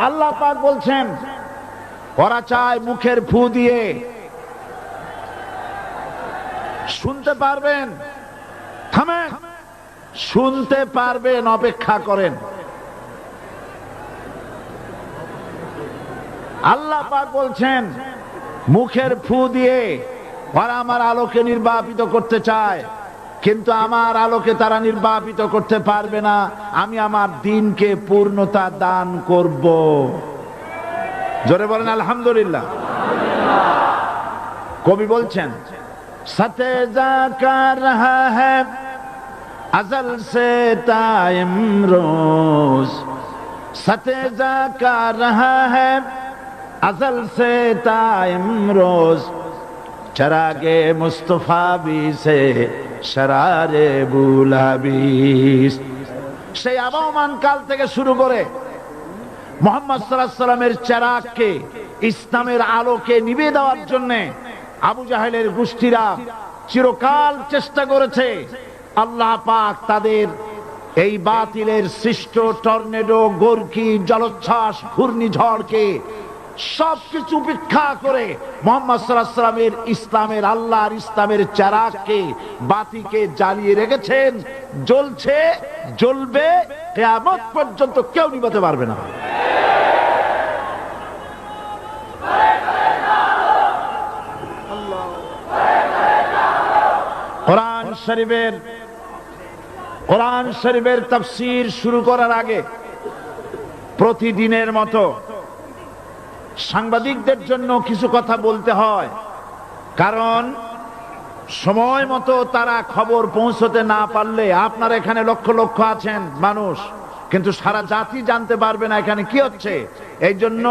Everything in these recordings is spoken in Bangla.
আল্লাহ পাক বলছেন, ওরা চায় মুখের ফু দিয়ে। শুনতে পারবেন? থামেন শুনতে পারবেন, অপেক্ষা করেন। আল্লাহ পাক বলছেন, মুখের ফু দিয়ে ওরা আমার আলোকে নির্বাপিত করতে চায়। কিন্তু আমার আলোকে তারা নির্বাপিত করতে পারবে না। আমি আমার দিনকে পূর্ণতা দান করব। জোরে বলেন, আলহামদুলিল্লাহ। কবি বলছেন, সাথে যা কার আজল সে তাইম রোজ। সাথে যা কার আজল সে তাইম রোজ। চারাগে মুস্তফা বিষে সারারে বুলাবি সেই আবহমান কাল থেকে শুরু করে মোহাম্মদ সাল্লামের চারাককে ইসলামের আলোকে নিবে দেওয়ার জন্য আবু জাহেলের গোষ্ঠীরা চিরকাল চেষ্টা করেছে আল্লাহ পাক তাদের এই বাতিলের সৃষ্ট টর্নেডো গোর্কি জলোচ্ছ্বাস, ঘূর্ণিঝড়কে সবকিছু উপেক্ষা করে মোহাম্মদ সাল্লামের ইসলামের, আল্লাহর ইসলামের চারাককে, বাতিকে জ্বালিয়ে রেখেছেন। জ্বলছে, জ্বলবে, কেয়ামত পর্যন্ত কেউ নিবাতে পারবে না। কোরআন শরীফের কোরআন শরীফের তাফসীর শুরু করার আগে প্রতিদিনের মতো সাংবাদিকদের জন্য কিছু কথা বলতে হয়। কারণ সময় মতো তারা খবর পৌঁছতে না পারলে আপনার এখানে লক্ষ লক্ষ আছেন মানুষ, কিন্তু সারা জাতি জানতে পারবে না এখানে কি হচ্ছে। এই জন্য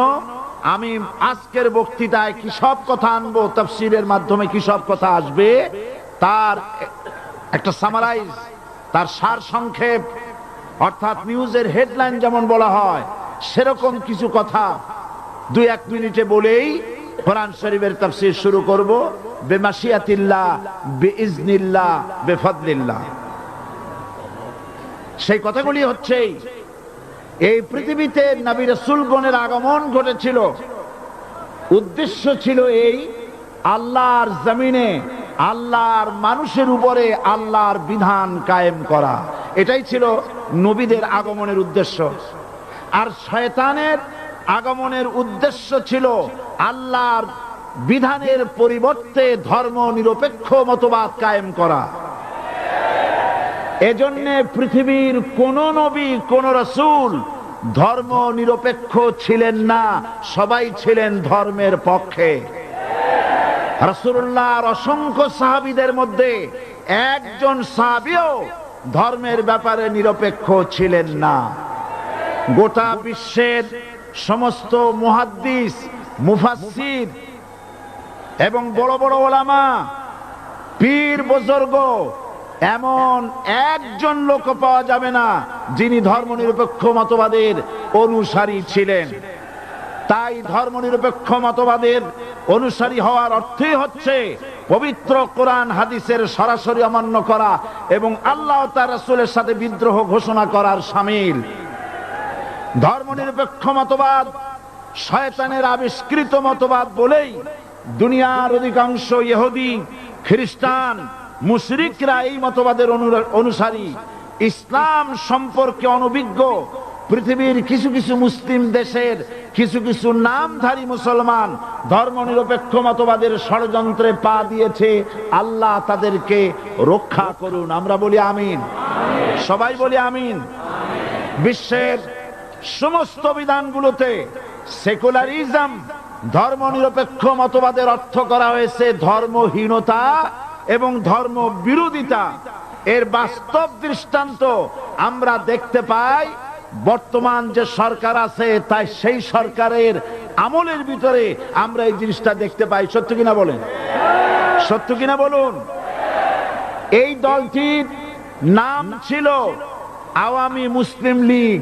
আমি আজকের বক্তৃতায় কি সব কথা আনব, তফসিলের মাধ্যমে কি সব কথা আসবে, তার একটা সামারাইজ তার সার সংক্ষেপ, অর্থাৎ নিউজের হেডলাইন যেমন বলা হয়, সেরকম কিছু কথা দুই এক মিনিটে বলেই কোরআন শরীফের তাফসীর শুরু করব, বেমাশিয়াতিল্লাহ, বেইজনিল্লাহ, বেফদলিল্লাহ। সেই কথাগুলি হচ্ছে এই পৃথিবীতে নবী রাসূলগণের আগমন ঘটেছিল। উদ্দেশ্য ছিল এই, আল্লাহর জমিনে আল্লাহর মানুষের উপরে আল্লাহর বিধান কায়েম করা। এটাই ছিল নবীদের আগমনের উদ্দেশ্য। আর শয়তানের আগমনের উদ্দেশ্য ছিল আল্লাহর বিধানের পরিবর্তে ধর্ম নিরপেক্ষ মতবাদ কায়েম করা। এজন্য পৃথিবীর কোন নবী, কোন রসুল ধর্ম নিরপেক্ষ ছিলেন না, সবাই ছিলেন ধর্মের পক্ষে। রসুল্লাহর অসংখ্য সাহাবিদের মধ্যে একজন সাহাবিও ধর্মের ব্যাপারে নিরপেক্ষ ছিলেন না। গোটা বিশ্বের সমস্ত মুহাদ্দিস, মুফাসসির এবং বড় বড় ওলামা, পীর বুজুর্গ, এমন একজন লোক পাওয়া যাবে না যিনি ধর্মনিরপেক্ষ মতবাদের অনুসারী ছিলেন। তাই ধর্মনিরপেক্ষ মতবাদের অনুসারী হওয়ার অর্থই হচ্ছে পবিত্র কোরআন হাদিসের সরাসরি অমান্য করা এবং আল্লাহ তার রাসূলের সাথে বিদ্রোহ ঘোষণা করার সামিল। ধর্মনিরপেক্ষ মতবাদ শয়তানের আবিষ্কৃত মতবাদ বলেই দুনিয়ার অধিকাংশ ইহুদি, খ্রিস্টান, মুশরিকরা এই মতবাদের অনুসারী। ইসলাম সম্পর্কে অনভিজ্ঞ, পৃথিবীর কিছু কিছু মুসলিম দেশের কিছু কিছু নামধারী মুসলমান ধর্মনিরপেক্ষ মতবাদের ষড়যন্ত্রে পা দিয়েছে, আল্লাহ তাদেরকে রক্ষা করুন। আমরা বলি আমিন। সবাই বলি আমিন। বিশ্বের সমস্ত বিধানগুলোতে সেকুলারিজম ধর্মনিরপেক্ষ মতবাদের অর্থ করা হয়েছে ধর্মহীনতা এবং ধর্ম বিরোধিতা এর বাস্তব দৃষ্টান্ত আমরা দেখতে পাই, বর্তমান যে সরকার আছে তাই সেই সরকারের আমলের ভিতরে আমরা এই জিনিসটা দেখতে পাই। সত্য কিনা বলেন? সত্য কিনা বলুন? এই দলটির নাম ছিল আওয়ামী মুসলিম লীগ।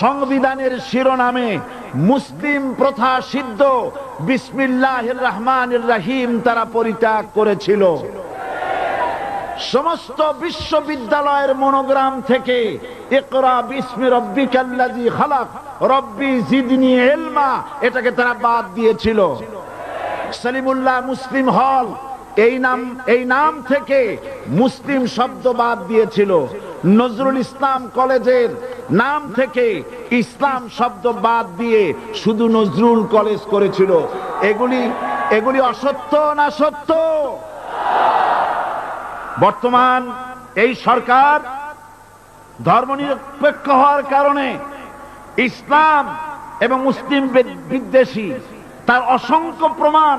সংবিধানের শিরোনামে মুসলিম প্রথা সিদ্ধ বিসমিল্লাহ রহমান রাহিম তারা পরিত্যাগ করেছিল। সমস্ত বিশ্ববিদ্যালয়ের মনোগ্রাম থেকে ইকরা বিসমি রব্বিকাল্লাযী খালাক, রব্বি জিদনি ইলমা এটাকে তারা বাদ দিয়েছিল। সলিমুল্লাহ মুসলিম হল এই নাম এই নাম থেকে মুসলিম শব্দ বাদ দিয়েছিল। নজরুল ইসলাম কলেজের নাম থেকে ইসলাম শব্দ বাদ দিয়ে শুধু নজরুল কলেজ করেছিল। এগুলি এগুলি অসত্য না সত্য? বর্তমান এই সরকার ধর্মনিরপেক্ষ হওয়ার কারণে ইসলাম এবং মুসলিম বিদ্বেষী, তার অসংখ্য প্রমাণ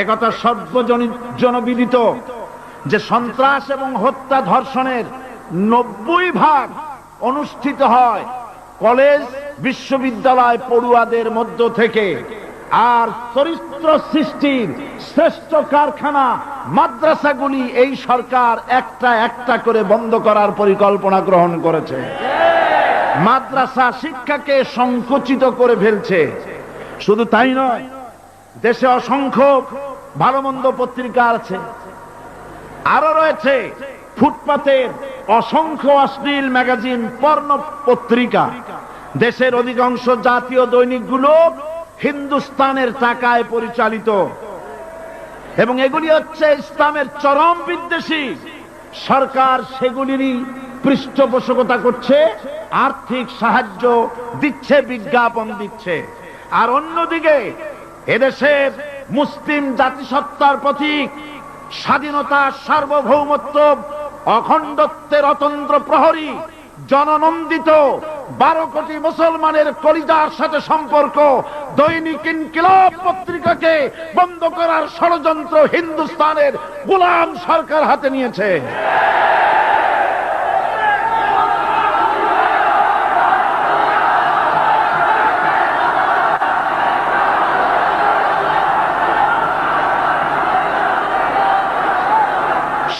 একথা সর্বজনবিদিত যে সন্ত্রাস এবং হত্যা ধর্ষণের নব্বই ভাগ অনুষ্ঠিত হয় কলেজ, বিশ্ববিদ্যালয় পড়ুয়াদের মধ্য থেকে। আর চরিত্র সৃষ্টির শ্রেষ্ঠ কারখানা মাদ্রাসাগুলি এই সরকার একটা একটা করে বন্ধ করার পরিকল্পনা গ্রহণ করেছে। মাদ্রাসা শিক্ষাকে সংকুচিত করে ফেলছে। শুধু তাই নয় দেশে অসংখ্য ভালো মন্দ পত্রিকা আছে। আরও রয়েছে ফুটপাতের অসংখ্য অশ্লীল ম্যাগাজিন পর্ণ পত্রিকা দেশের অধিকাংশ জাতীয় দৈনিকগুলো হিন্দুস্তানের টাকায় পরিচালিত। এবং এগুলি হচ্ছে ইসলামের চরম বিদ্বেষী। সরকার সেগুলিরই পৃষ্ঠপোষকতা করছে, আর্থিক সাহায্য দিচ্ছে, বিজ্ঞাপন দিচ্ছে। আর অন্যদিকে এদেশের মুসলিম জাতিসত্তার প্রতীক, স্বাধীনতা, সার্বভৌমত্ব অখণ্ডত্বের অতন্ত্র প্রহরী, জননন্দিত বারো কোটি মুসলমানের কলিজার সাথে সম্পর্ক, দৈনিক ইনকিলাব পত্রিকাকে বন্ধ করার ষড়যন্ত্র হিন্দুস্তানের গোলাম সরকার হাতে নিয়েছে।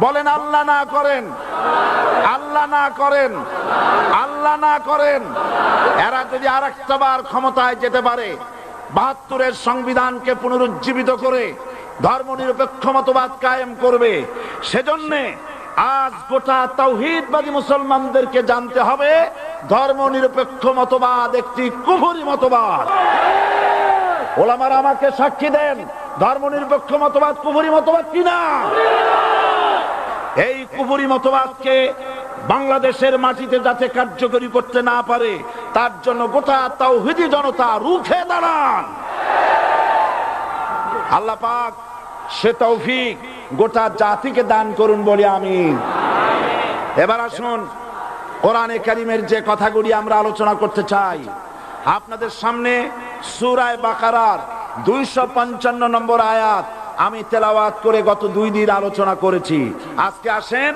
বলেন, আল্লাহ না করেন। আল্লাহ না করেন। আল্লাহ না করেন। এরা যদি আর বার ক্ষমতায় যেতে পারে, বাহাত্তরের সংবিধানকে পুনরুজ্জীবিত করে ধর্ম নিরপেক্ষ মতবাদ কায়েম করবে, সেজন্যে আজ গোটা তৌহিদবাদী মুসলমানদেরকে জানতে হবে ধর্ম নিরপেক্ষ মতবাদ একটি কুফরি মতবাদ। ওলামারা আমাকে সাক্ষী দেন ধর্ম নিরপেক্ষ মতবাদ কুফরি মতবাদ কিনা? এই মতবাদকে বাংলাদেশের মাটিতে যাতে কার্যকরী করতে না পারে, তার জন্য গোটা তাওহিদি জনতা রুখে দাঁড়ান। আল্লাহ পাক সে তৌফিক গোটা জাতিকে দান করুন বলে আমি এবার আসুন, কোরআনে কারিমের যে কথাগুলি আমরা আলোচনা করতে চাই, আপনাদের সামনে সুরায় বাকারার দুইশো পঞ্চান্ন নম্বর আয়াত। আমি তেলাওয়াত করে গত দুই দিন আলোচনা করেছি। আজকে আসেন,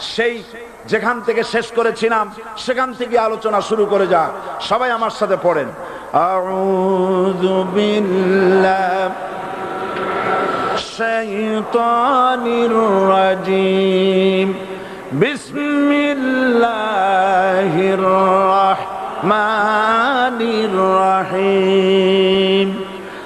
সেই যেখান থেকে শেষ করেছিলাম, সেখান থেকে আলোচনা শুরু করে যা সবাই আমার সাথে পড়েন। বিসমিল্লাহির রহমানির রহিম।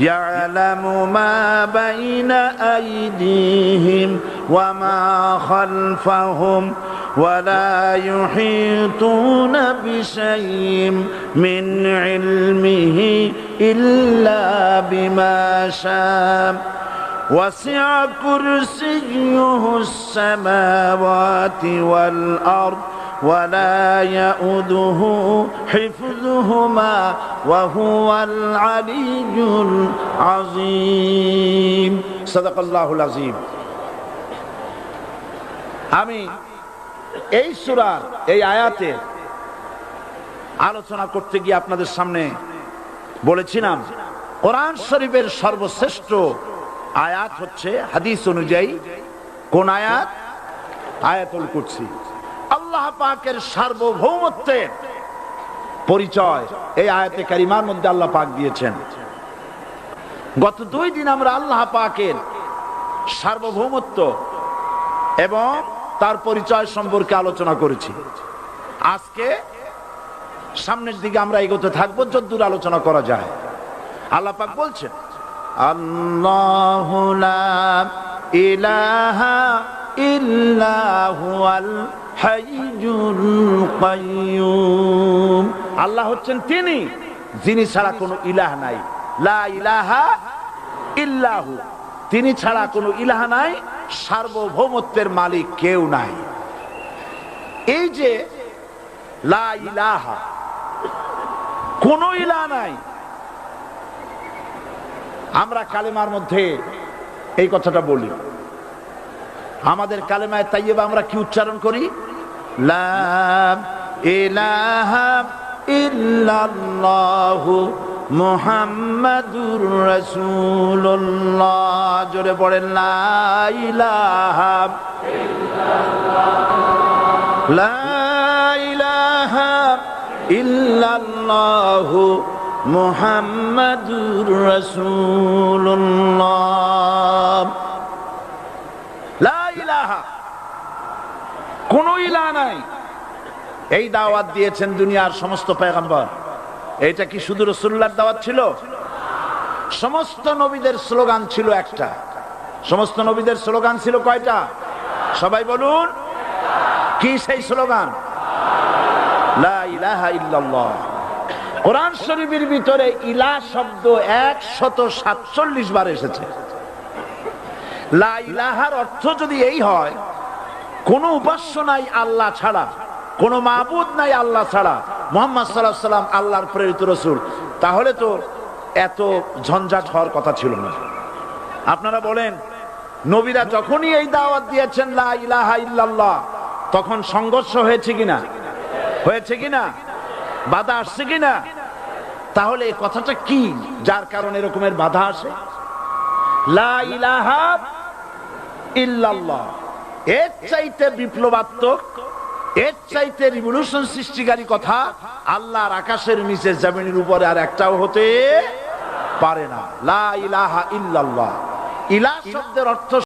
يعلم ما بين أيديهم وما خلفهم ولا يحيطون بشيء من علمه إلا بما شاء. وسع كرسيه السماوات والأرض ولا يؤده حفظهما وهو العلي العظيم صدق الله العظيم আমি এই সুরার এই আয়াতে আলোচনা করতে গিয়ে আপনাদের সামনে বলেছিলাম কোরআন শরীফের সর্বশ্রেষ্ঠ আয়াত হচ্ছে হাদিস অনুযায়ী কোন আয়াত আয়াতুল কুরসি আল্লাহ পাকের সার্বভৌমত্বের পরিচয় এই আয়াতে কারিমার মধ্যে আল্লাহ পাক দিয়েছেন। গত দুই দিন আমরা আল্লাহ পাকের সার্বভৌমত্ব এবং তার পরিচয় সম্পর্কে আলোচনা করেছি। আজকে সামনের দিকে আমরা এগোতে থাকব, যদ্দূর আলোচনা করা যায়। আল্লাহ পাক বলছেন, আল্লাহ ইলাহা হাইয়ুল কাইয়ুম আল্লাহ হচ্ছেন তিনি, যিনি ছাড়া কোনো ইলাহ নাই। লা ইলাহা ইল্লাহু। তিনি ছাড়া কোনো ইলাহ নাই, সার্বভৌমত্বের মালিক কেউ নাই। এই যে লা ইলাহা, কোন ইলাহ নাই। আমরা কালেমার মধ্যে এই কথাটা বলি। আমাদের কালেমায় তাইয়েবা আমরা কি উচ্চারণ করি? লা ইলাহা ইল্লাল্লাহু মুহাম্মাদুর রাসূলুল্লাহ। জোরে পড়েন, লা ইলাহা লা ইলাহা ইল্লাল্লাহু মুহাম্মাদুর রাসূলুল্লাহ লা ইলাহা কোন ইলা নাই। এই দাওয়াত দিয়েছেন দুনিয়ার সমস্ত পেগম্বর এটা কি শুধু রসুল্লার দাওয়াত ছিল? সমস্ত নবীদের স্লোগান ছিল একটা। সমস্ত নবীদের স্লোগান ছিল কয়টা? সবাই বলুন। কি সেই স্লোগান? কোরআন শরীফের ভিতরে ইলা শব্দ একশত সাতচল্লিশ বার এসেছে। লা ইলাহার অর্থ যদি এই হয় কোন উপাস্য নাই আল্লাহ ছাড়া, কোন মাহবুদ নাই আল্লাহ ছাড়া। মোহাম্মদ সাল্লাহ সাল্লাম আল্লাহর প্রেরিত রসুল। তাহলে তো এত ঝঞ্ঝাট হওয়ার কথা ছিল না। আপনারা বলেন, নবীরা যখনই এই দাওয়াত দিয়েছেন, লা ইলাহা ইল্লাল্লাহ, তখন সংঘর্ষ হয়েছে কিনা? হয়েছে কিনা? বাধা আসছে কিনা? তাহলে এই কথাটা কি? যার কারণে এরকমের বাধা আসে? লা ইলাহা ইল্লাল্লাহ। এর চাইতে বিপ্লবাত্মক, এর চাইতে রিভলিউশন সৃষ্টিকারী কথা আল্লাহর আকাশের নিচে জমিনের উপরে আর একটাও হতে পারে না। লা ইলাহা ইল্লাল্লাহ। ইলা শব্দের অর্থ